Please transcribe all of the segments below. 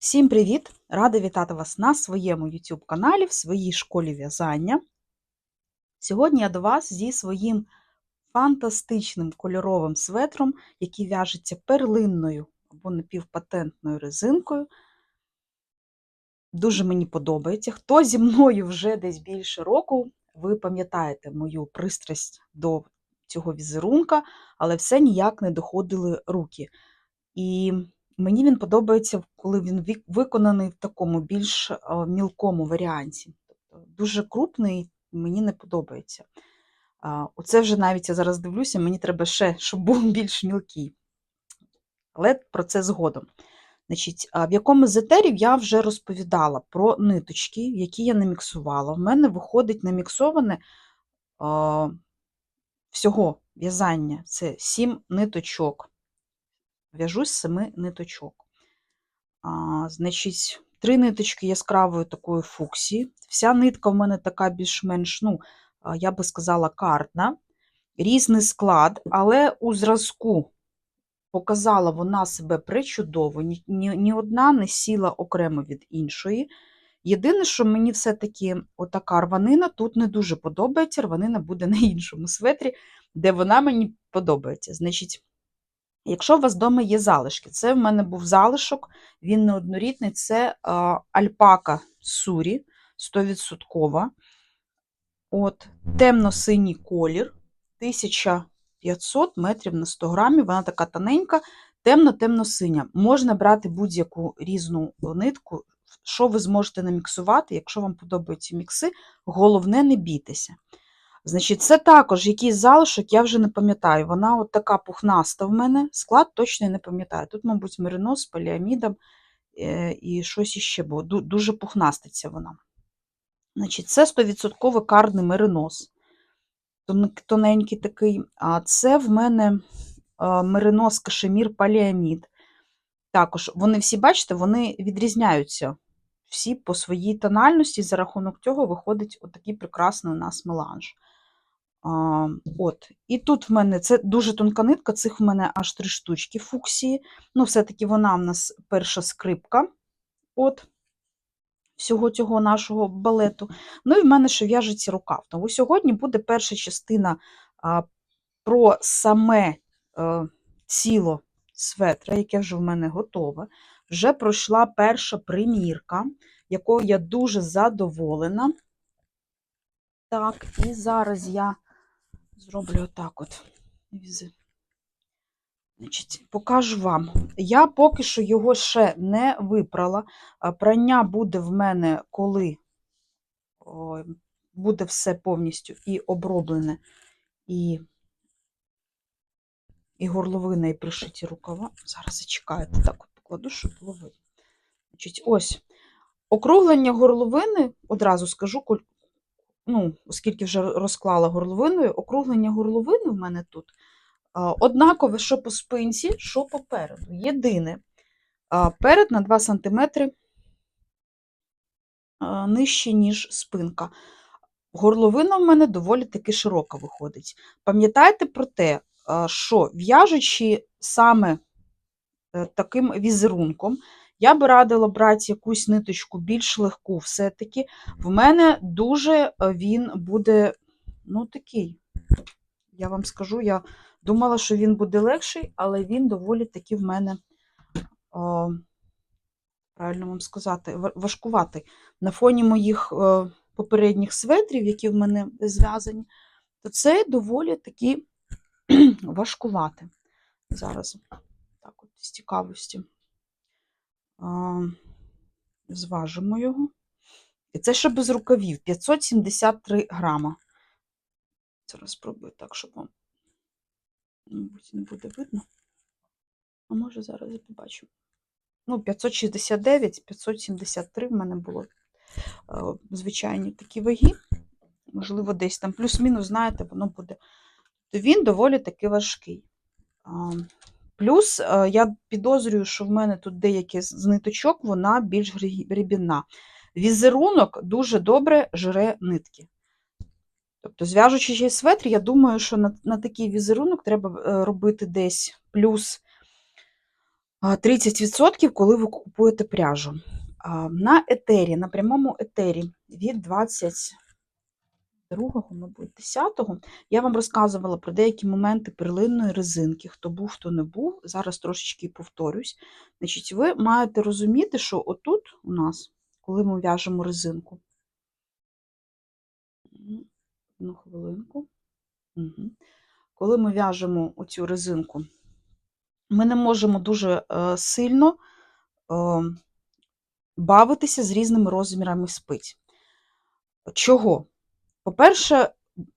Всім привіт! Рада вітати вас на своєму YouTube каналі, в своїй школі в'язання. Сьогодні я до вас зі своїм фантастичним кольоровим светром, який в'яжеться перлинною або напівпатентною резинкою. Дуже мені подобається. Хто зі мною вже десь більше року, ви пам'ятаєте мою пристрасть до цього візерунка, але все ніяк не доходили руки. І Мені він подобається, коли він виконаний в такому більш е, мілкому варіанті. Тобто дуже крупний, мені не подобається. Оце вже навіть я зараз дивлюся, мені треба ще, щоб був більш мілкий. Але про це згодом. Значить, в якому з етерів я вже розповідала про ниточки, які я наміксувала. В мене виходить наміксоване всього в'язання. Це 7 ниточок. В'яжу з 7 ниточок. А, Значить, три ниточки яскравої такої фуксії. Вся нитка в мене така більш-менш, ну, я би сказала, картна. Різний склад, але у зразку показала вона себе причудово, ні, ні, ні одна не сіла окремо від іншої. Єдине, що мені все-таки отака рванина тут не дуже подобається. Рванина буде на іншому светрі, де вона мені подобається. Значить, Якщо у вас вдома є залишки, це в мене був залишок, він неоднорідний, це альпака сурі 100%. От, Темно-синій колір, 1500 метрів на 100 грамів, вона така тоненька, темно-темно-синя. Можна брати будь-яку різну нитку, що ви зможете наміксувати, якщо вам подобаються мікси, головне не бійтеся. Значить, це також якийсь залишок, я вже не пам'ятаю. Вона от така пухнаста в мене, склад точно не пам'ятаю. Тут, мабуть, меринос з поліамідом е, і щось іще було. Дуже пухнаститься вона. Значить, Це 100% карний меринос. Тоненький такий. А це в мене меринос кашемір поліамід. Також вони всі, бачите, вони відрізняються всі по своїй тональності, за рахунок цього виходить отакий прекрасний у нас меланж. А, от. І тут в мене це дуже тонка нитка, цих в мене аж три штучки фуксії. Ну, все-таки вона в нас перша скрипка от всього цього нашого балету. Ну і в мене ще в'яжеться рукав. Тому сьогодні буде перша частина а, про саме а, е, ціло светра, яке вже в мене готове. Вже пройшла перша примірка, якою я дуже задоволена. Так, і зараз я зроблю отак от. Значить, Покажу вам. Я поки що його ще не випрала. Прання буде в мене, коли буде все повністю і оброблене, і і горловина, і пришиті рукава. Зараз зачекайте, так от покладу, щоб було видно. Значить, Ось округлення горловини, одразу скажу, ну, оскільки вже розклала горловиною, округлення горловини в мене тут однакове, що по спинці, що попереду. Єдине, перед на 2 см нижче, ніж спинка. Горловина в мене доволі таки широка виходить. Пам'ятайте про те, що в'яжучи саме е, таким візерунком, я би радила брати якусь ниточку більш легку, все-таки в мене дуже е, він буде, ну, такий, я вам скажу, я думала, що він буде легший, але він доволі таки в мене, о, правильно вам сказати, важкуватий. На фоні моїх о, е, попередніх светрів, які в мене зв'язані, то це доволі таки важкувати. Зараз, так, от, з цікавості зважимо його. І це ще без рукавів 573 грама. Зараз спробую так, щоб вам, мабуть, не буде видно. А може, зараз я побачу. Ну, 569, 573 в мене було звичайні такі ваги. Можливо, десь там плюс-мінус, знаєте, воно буде. То він доволі таки важкий. Плюс е, я підозрюю, що в мене тут деякі з ниточок, вона більш грібінна. Візерунок дуже добре жре нитки. Тобто, зв'яжучи светр, я думаю, що на на такий візерунок треба е, робити десь плюс 30%, коли ви купуєте пряжу. На етері, на прямому етері від 22-го, мабуть, 10-го, я вам розказувала про деякі моменти перлинної резинки. Хто був, хто не був. Зараз трошечки повторюсь. Значить, ви маєте розуміти, що отут у нас, коли ми в'яжемо резинку, одну хвилинку. Угу. Коли ми в'яжемо оцю резинку, ми не можемо дуже е, сильно е, бавитися з різними розмірами спиць. Чого? По-перше,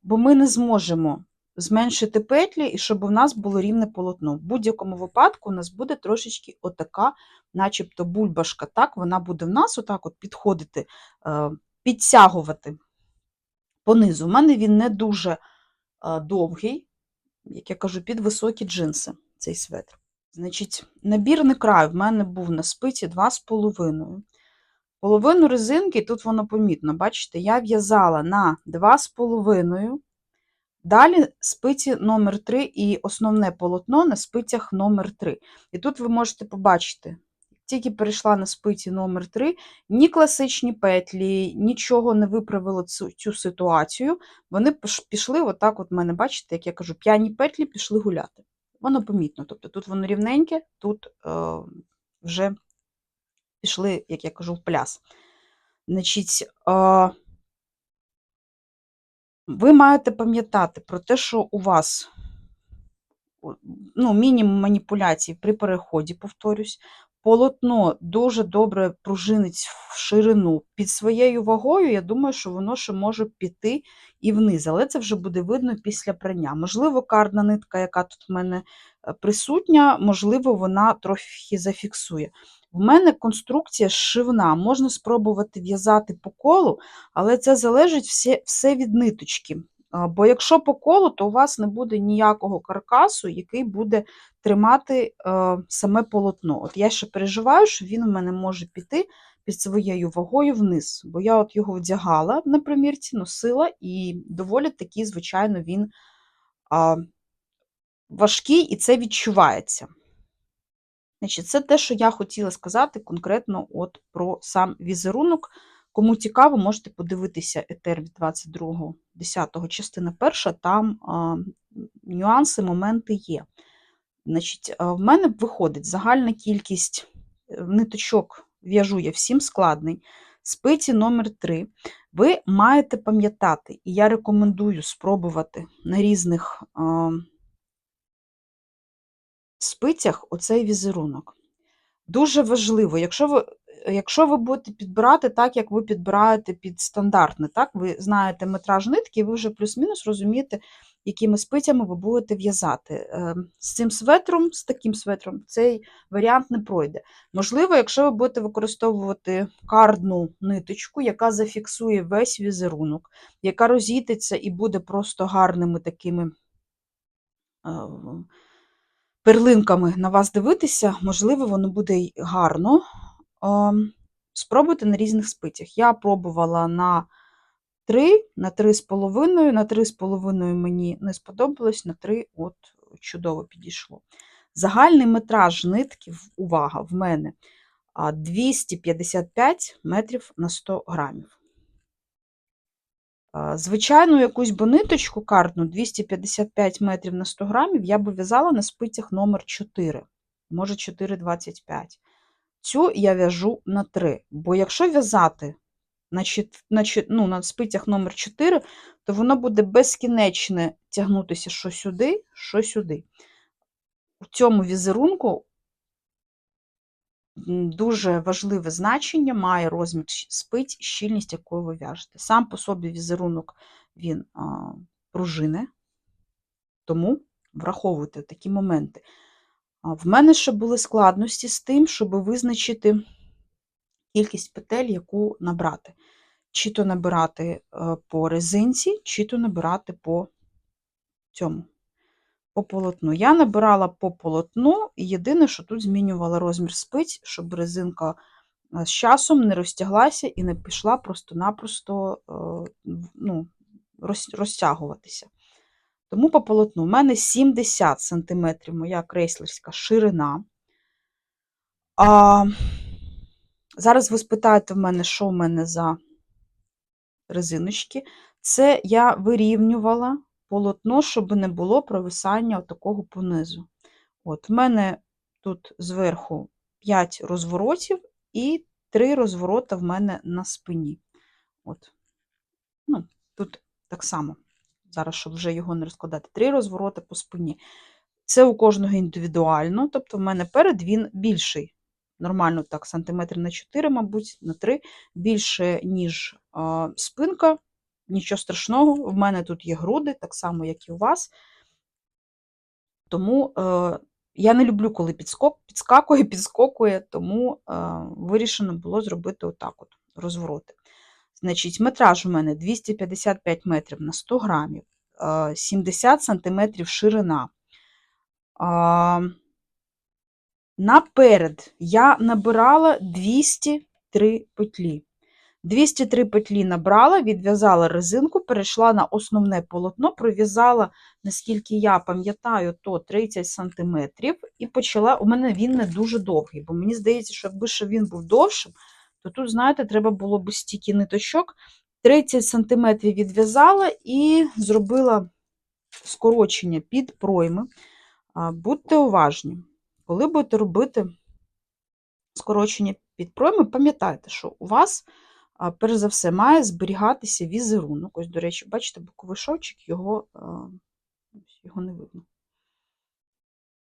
бо ми не зможемо зменшити петлі, і щоб у нас було рівне полотно. В будь-якому випадку у нас буде трошечки отака, начебто бульбашка. Так, вона буде в нас отак от підходити, е, підтягувати понизу. У мене він не дуже е, довгий, як я кажу, під високі джинси цей светр. Значить, набірний край в мене був на спиці 2,5. Половину резинки, тут воно помітно, бачите, я в'язала на 2,5. Далі спиці номер 3 і основне полотно на спицях номер 3. І тут ви можете побачити, тільки перейшла на спиці номер 3 ні класичні петлі, нічого не виправило цю, цю ситуацію. Вони пішли, отак, от мене, бачите, як я кажу, п'яні петлі пішли гуляти. Воно помітно. Тобто тут воно рівненьке, тут е, вже пішли, як я кажу, в пляс. Значить, ви маєте пам'ятати про те, що у вас ну, мінімум маніпуляцій при переході, повторюсь, полотно дуже добре пружинить в ширину. Під своєю вагою, я думаю, що воно ще може піти і вниз, але це вже буде видно після прання. Можливо, кардна нитка, яка тут в мене е, присутня, можливо, вона трохи зафіксує. В мене конструкція шивна, можна спробувати в'язати по колу, але це залежить все, все від ниточки. Бо якщо по колу, то у вас не буде ніякого каркасу, який буде тримати е, саме полотно. От я ще переживаю, що він у мене може піти під своєю вагою вниз, бо я от його вдягала на примірці, носила, і доволі таки, звичайно, він важкий і це відчувається. Значить, Це те, що я хотіла сказати конкретно от про сам візерунок. Кому цікаво, можете подивитися етер від 22 10 частина перша, там а, нюанси, моменти є. Значить, В мене виходить загальна кількість е, ниточок, в'яжу я всім складний. Спиці номер 3 ви маєте пам'ятати, і я рекомендую спробувати на різних а, спицях оцей візерунок. Дуже важливо, якщо ви якщо ви будете підбирати так, як ви підбираєте під стандартне, так, ви знаєте метраж нитки, ви вже плюс-мінус розумієте, якими спицями ви будете в'язати. Ем, з цим светром, з таким светром, цей варіант не пройде. Можливо, якщо ви будете використовувати кардну ниточку, яка зафіксує весь візерунок, яка розійдеться і буде просто гарними такими. Ем, перлинками на вас дивитися, можливо, воно буде гарно. Спробуйте на різних спицях. Я пробувала на 3, на 3,5, на 3,5 мені не сподобалось, на 3 от чудово підійшло. Загальний метраж нитків, увага, в мене 255 метрів на 100 грамів. Звичайну якусь бониточку картну 255 метрів на 100 грамів я би в'язала на спицях номер 4 може 4,25. Цю я в'яжу на 3. Бо якщо в'язати на на, ну, на спицях номер 4 то воно буде безкінечне тягнутися що сюди, що сюди. У цьому візерунку дуже важливе значення має розмір спиць, щільність, якою ви в'яжете. Сам по собі візерунок він а, пружини, тому враховуйте такі моменти. В мене ще були складності з тим, щоб визначити кількість петель, яку набрати. Чи то набирати е, по резинці, чи то набирати по цьому по полотну. Я набирала по полотну, і єдине, що тут змінювала розмір спиць, щоб резинка е, з часом не розтяглася і не пішла просто-напросто е, ну, розтягуватися. Тому по полотну у мене 70 см моя креслерська ширина. А, зараз ви спитаєте в мене, що в мене за резиночки. Це я вирівнювала полотно, щоб не було провисання такого понизу. От, в мене тут зверху 5 розворотів і 3 розворота в мене на спині. От. Ну, Тут так само, зараз, щоб вже його не розкладати, 3 розвороти по спині. Це у кожного індивідуально, тобто в мене перед він більший. Нормально так, сантиметр на 4, мабуть, на 3, більше, ніж а, спинка. Нічого страшного, в мене тут є груди, так само, як і у вас. Тому е, я не люблю, коли підскок, підскакує, підскокує, тому е, вирішено було зробити отак от розвороти. Значить, метраж у мене 255 метрів на 100 грамів, е, 70 сантиметрів ширина. Е, Наперед я набирала 203 петлі. 203 петлі набрала, відв'язала резинку, перейшла на основне полотно, пров'язала, наскільки я пам'ятаю, то 30 см, і почала. У мене він не дуже довгий, бо мені здається, що якби він був довшим, то тут, знаєте, треба було б стільки ниточок. 30 см відв'язала і зробила скорочення під пройми. Будьте уважні, коли будете робити скорочення під пройми, пам'ятайте, що у вас перш за все, має зберігатися візерунок. Ось, до речі, бачите, боковий шовчик, його його не видно.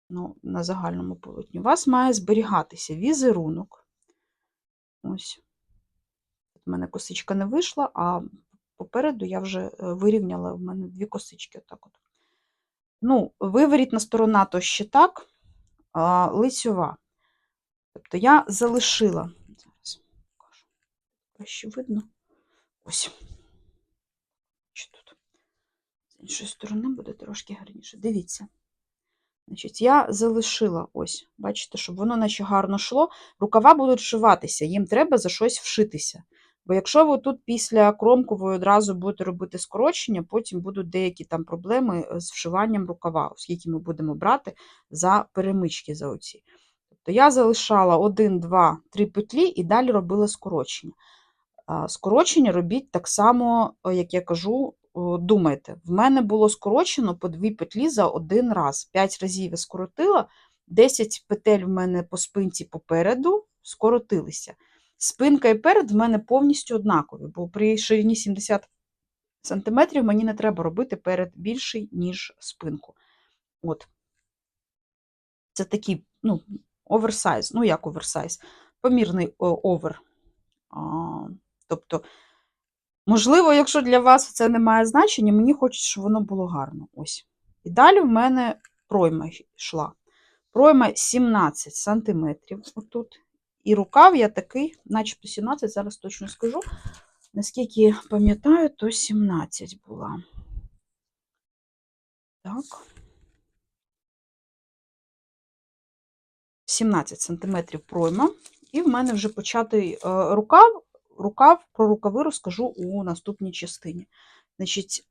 Ну, На загальному полотні. У вас має зберігатися візерунок. Ось. У мене косичка не вийшла, а попереду я вже е, вирівняла в мене дві косички. Отак от. Ну, виворітна сторона то ще так, а лицьова. Тобто я залишила зараз покажу, краще видно. Ось. Що тут? З іншої сторони буде трошки гарніше. Дивіться. Значить, Я залишила ось, бачите, щоб воно наче гарно йшло. Рукава будуть вшиватися, їм треба за щось вшитися. Бо якщо ви тут після кромкової одразу будете робити скорочення, потім будуть деякі там проблеми з вшиванням рукава, оскільки ми будемо брати за перемички за оці. Тобто я залишала 1, 2, 3 петлі і далі робила скорочення. Скорочення робіть так само, як я кажу, думайте. В мене було скорочено по дві петлі за один раз. П'ять разів я скоротила, 10 петель в мене по спинці попереду скоротилися. Спинка і перед в мене повністю однакові, бо при ширині 70 см мені не треба робити перед більший, ніж спинку. От. Це такий ну, оверсайз, ну як оверсайз, помірний овер. Тобто, можливо, якщо для вас це не має значення, мені хочеться, щоб воно було гарно. Ось. І далі в мене пройма йшла. Пройма 17 см отут. І рукав я такий, начебто 17, зараз точно скажу. Наскільки пам'ятаю, то 17 була. Так. 17 см пройма. І в мене вже початий е, рукав рукав, про рукави розкажу у наступній частині. Значить,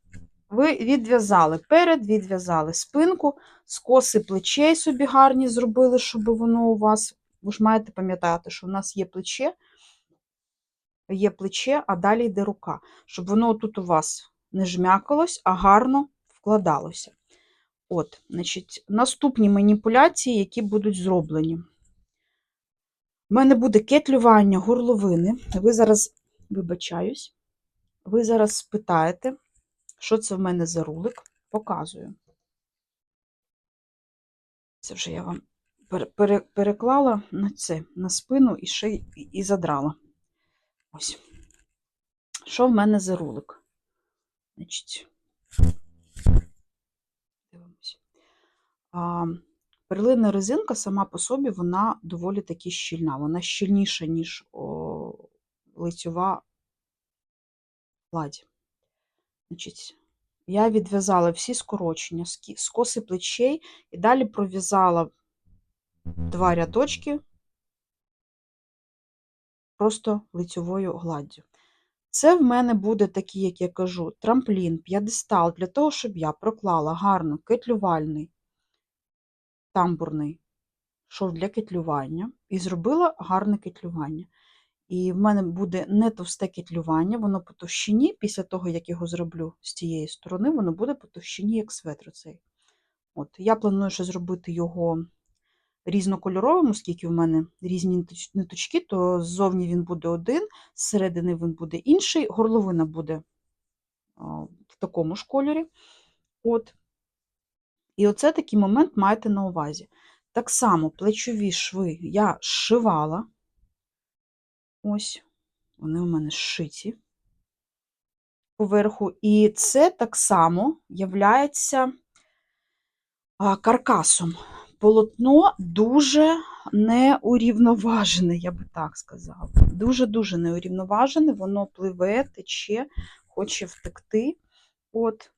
ви відв'язали перед, відв'язали спинку, скоси плечей собі гарні зробили, щоб воно у вас. Ви ж маєте пам'ятати, що у нас є плече, є плече, а далі йде рука, щоб воно тут у вас не жмякалось, а гарно вкладалося. От, значить, Наступні маніпуляції, які будуть зроблені. У мене буде кетлювання горловини. Ви зараз, вибачаюсь, ви зараз спитаєте, що це в мене за рулик. Показую. Це вже я вам переклала на це, на спину і ще і задрала. Ось. Що в мене за рулик? Значить, дивимось. Перлина резинка сама по собі вона доволі таки щільна. Вона щільніша, ніж о, лицьова ладь. Значить, Я відв'язала всі скорочення, скоси плечей і далі пров'язала два рядочки просто лицьовою гладдю. Це в мене буде такий, як я кажу, трамплін, п'єдестал, для того, щоб я проклала гарно кетлювальний тамбурний шов для кетлювання і зробила гарне кетлювання. І в мене буде не товсте кетлювання, воно по товщині, після того, як його зроблю з цієї сторони, воно буде по товщині, як светр цей. От, Я планую ще зробити його різнокольоровим, оскільки в мене різні ниточки, то ззовні він буде один, зсередини він буде інший, горловина буде в такому ж кольорі. От. І оце такий момент маєте на увазі. Так само плечові шви я зшивала. Ось, вони у мене зшиті поверху. І це так само являється каркасом. Полотно дуже неурівноважене, я би так сказала. Дуже-дуже неурівноважене, воно пливе, тече, хоче втекти. От,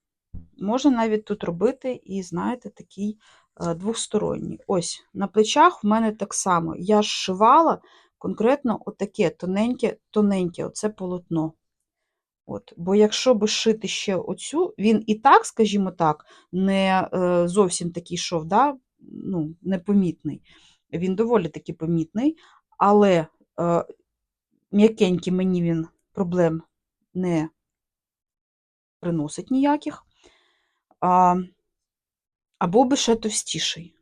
Можна навіть тут робити і, знаєте, такий е, двосторонній. Ось, на плечах в мене так само. Я зшивала конкретно отаке тоненьке, тоненьке, оце полотно. От. Бо якщо би шити ще оцю, він і так, скажімо так, не е, зовсім такий шов, да? ну, непомітний. Він доволі таки помітний, але е, м'якенький мені він проблем не приносить ніяких. Або би ще товстіший.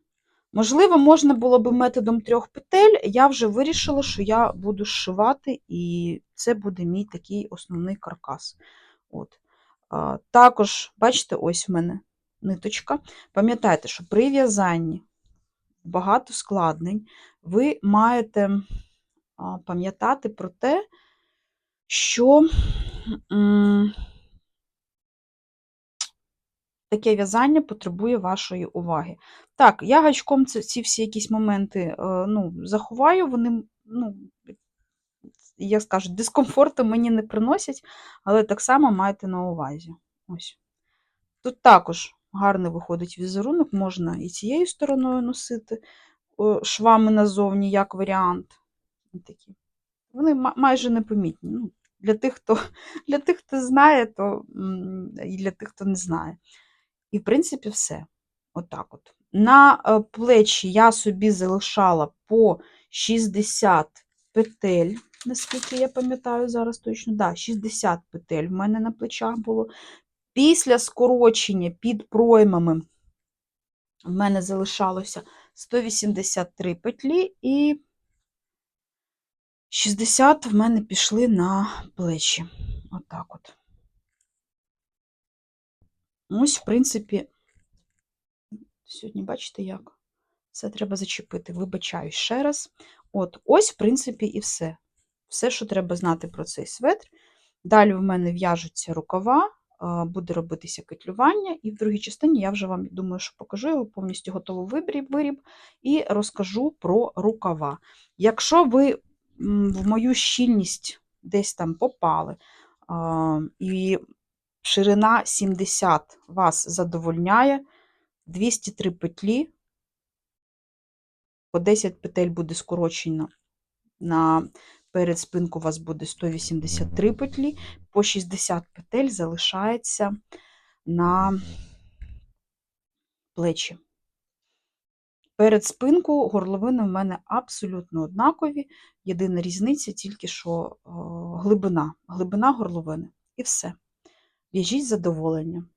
Можливо, можна було би методом трьох петель. Я вже вирішила, що я буду зшивати, і це буде мій такий основний каркас. От. Також, бачите, ось в мене ниточка. Пам'ятайте, що при в'язанні багато складнень, ви маєте пам'ятати про те, що. Таке в'язання потребує вашої уваги. Так, я гачком ці, всі якісь моменти е, ну, заховаю, вони, ну, як скажуть, дискомфорту мені не приносять, але так само майте на увазі. Ось. Тут також гарний виходить візерунок, можна і цією стороною носити, о, швами назовні, як варіант. Такі. Вони майже непомітні. Ну, для, тих, хто, для тих, хто знає, то і для тих, хто не знає. І, в принципі, все. Отак от. На е, плечі я собі залишала по 60 петель, наскільки я пам'ятаю зараз точно. Да, 60 петель в мене на плечах було. Після скорочення під проймами в мене залишалося 183 петлі, і 60 в мене пішли на плечі. Отак от. Ось, в принципі, сьогодні бачите як? Все треба зачепити. Вибачаю ще раз. От, ось, в принципі, і все. Все, що треба знати про цей светр. Далі в мене в'яжуться рукава, буде робитися кетлювання, і в другій частині я вже вам думаю, що покажу його повністю готовий виріб і розкажу про рукава. Якщо ви в мою щільність десь там попали, і ширина 70 вас задовольняє, 203 петлі, по 10 петель буде скорочено на перед спинку у вас буде 183 петлі, по 60 петель залишається на плечі. Перед спинку горловини в мене абсолютно однакові. Єдина різниця тільки що о, глибина, глибина горловини. І все. В'яжіть з задоволенням.